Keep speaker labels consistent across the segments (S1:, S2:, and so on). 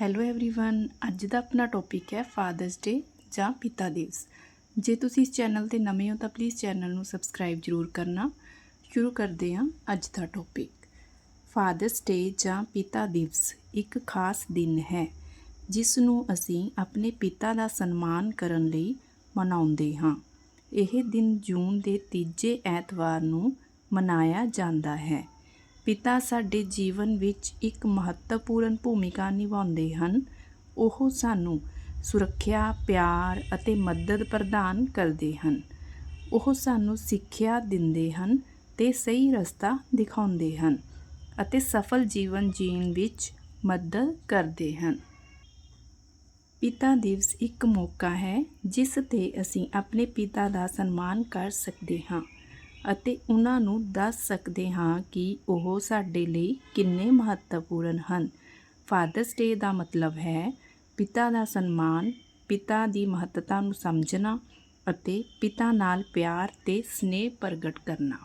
S1: Hello everyone ਅੱਜ ਦਾ ਆਪਣਾ topic ਹੈ ਫਾਦਰਸ ਡੇ ਜਾਂ ਪਿਤਾ ਦਿਵਸ ਜੇ ਤੁਸੀਂ ਇਸ ਚੈਨਲ ਤੇ ਨਵੇਂ ਹੋ ਤਾਂ ਪਲੀਜ਼ ਚੈਨਲ ਨੂੰ ਸਬਸਕ੍ਰਾਈਬ ਜ਼ਰੂਰ ਕਰਨਾ ਸ਼ੁਰੂ ਕਰਦੇ ਹਾਂ ਅੱਜ ਦਾ ਟੌਪਿਕ ਫਾਦਰਸ ਡੇ ਜਾਂ ਪਿਤਾ ਦਿਵਸ ਇੱਕ ਖਾਸ ਦਿਨ ਹੈ ਜਿਸ ਨੂੰ ਅਸੀਂ ਆਪਣੇ ਪਿਤਾ ਦਾ ਸਨਮਾਨ ਕਰਨ ਲਈ ਮਨਾਉਂਦੇ ਹਾਂ ਇਹ ਦਿਨ ਜੂਨ ਦੇ ਤੀਜੇ ਐਤਵਾਰ ਨੂੰ ਮਨਾਇਆ ਜਾਂਦਾ ਹੈ ਪਿਤਾ ਸਾਡੇ ਜੀਵਨ ਵਿੱਚ ਇੱਕ ਮਹੱਤਵਪੂਰਨ ਭੂਮਿਕਾ ਨਿਭਾਉਂਦੇ ਹਨ। ਉਹ ਸਾਨੂੰ ਸੁਰੱਖਿਆ, ਪਿਆਰ ਅਤੇ ਮਦਦ ਪ੍ਰਦਾਨ ਕਰਦੇ ਹਨ। ਉਹ ਸਾਨੂੰ ਸਿੱਖਿਆ ਦਿੰਦੇ ਹਨ ਤੇ ਸਹੀ ਰਸਤਾ ਦਿਖਾਉਂਦੇ ਹਨ ਅਤੇ ਸਫਲ ਜੀਵਨ ਜੀਣ ਵਿੱਚ ਮਦਦ ਕਰਦੇ ਹਨ। ਪਿਤਾ ਦਿਵਸ ਇੱਕ ਮੌਕਾ ਹੈ ਜਿਸ ਤੇ ਅਸੀਂ ਆਪਣੇ ਪਿਤਾ ਦਾ ਸਨਮਾਨ ਕਰ ਸਕਦੇ ਹਾਂ। ਅਤੇ ਉਹਨਾਂ ਨੂੰ ਦੱਸ ਸਕਦੇ ਹਾਂ ਕਿ ਉਹ ਸਾਡੇ ਲਈ ਕਿੰਨੇ ਮਹੱਤਵਪੂਰਨ ਹਨ। ਫਾਦਰਸ ਡੇ ਦਾ ਮਤਲਬ ਹੈ ਪਿਤਾ ਦਾ ਸਨਮਾਨ, ਪਿਤਾ ਦੀ ਮਹੱਤਤਾ ਨੂੰ ਸਮਝਣਾ ਅਤੇ ਪਿਤਾ ਨਾਲ ਪਿਆਰ ਤੇ ਸਨੇਹ ਪ੍ਰਗਟ ਕਰਨਾ।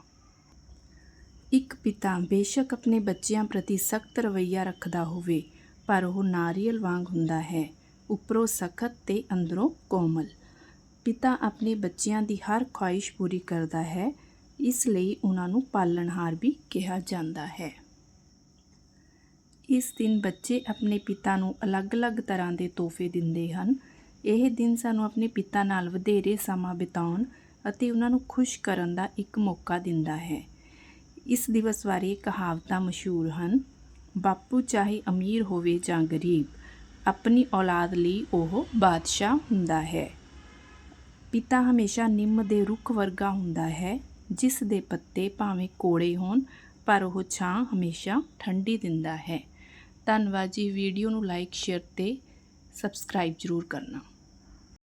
S1: ਇੱਕ ਪਿਤਾ ਬੇਸ਼ੱਕ ਆਪਣੇ ਬੱਚਿਆਂ ਪ੍ਰਤੀ ਸਖਤ ਰਵੱਈਆ ਰੱਖਦਾ ਹੋਵੇ, ਪਰ ਉਹ ਨਾਰੀਅਲ ਵਾਂਗ ਹੁੰਦਾ ਹੈ, ਉੱਪਰੋਂ ਸਖਤ ਤੇ ਅੰਦਰੋਂ ਕੋਮਲ। ਪਿਤਾ ਆਪਣੇ ਬੱਚਿਆਂ ਦੀ ਹਰ ਖੁਆਇਸ਼ ਪੂਰੀ ਕਰਦਾ ਹੈ ਇਸ ਲਈ ਉਹਨਾਂ ਨੂੰ ਪਾਲਣਹਾਰ ਵੀ ਕਿਹਾ ਜਾਂਦਾ ਹੈ। ਇਸ ਦਿਨ ਬੱਚੇ ਆਪਣੇ ਪਿਤਾ ਨੂੰ ਅਲੱਗ-ਅਲੱਗ ਤਰ੍ਹਾਂ ਦੇ ਤੋਹਫੇ ਦਿੰਦੇ ਹਨ। ਇਹ ਦਿਨ ਸਾਨੂੰ ਆਪਣੇ ਪਿਤਾ ਨਾਲ ਵਧੇਰੇ ਸਮਾਂ ਬਿਤਾਉਣ ਅਤੇ ਉਹਨਾਂ ਨੂੰ ਖੁਸ਼ ਕਰਨ ਦਾ ਇੱਕ ਮੌਕਾ ਦਿੰਦਾ ਹੈ। ਇਸ ਦਿਵਸ ਬਾਰੇ ਕਹਾਵਤਾਂ ਮਸ਼ਹੂਰ ਹਨ, ਬਾਪੂ ਚਾਹੇ ਅਮੀਰ ਹੋਵੇ ਜਾਂ ਗਰੀਬ, ਆਪਣੀ ਔਲਾਦ ਲਈ ਉਹ ਬਾਦਸ਼ਾਹ ਹੁੰਦਾ ਹੈ। ਪਿਤਾ ਹਮੇਸ਼ਾ ਨਿੰਮ ਦੇ ਰੁੱਖ ਵਰਗਾ ਹੁੰਦਾ ਹੈ। ਜਿਸ ਦੇ ਪੱਤੇ ਭਾਵੇਂ ਕੋੜੇ ਹੋਣ, ਪਰ ਉਹ ਛਾਂ ਹਮੇਸ਼ਾ ਠੰਡੀ ਦਿੰਦਾ ਹੈ। ਧੰਨਵਾਦ ਜੀ। ਵੀਡੀਓ ਨੂੰ ਲਾਈਕ, ਸ਼ੇਅਰ ਤੇ ਸਬਸਕ੍ਰਾਈਬ ਜ਼ਰੂਰ ਕਰਨਾ।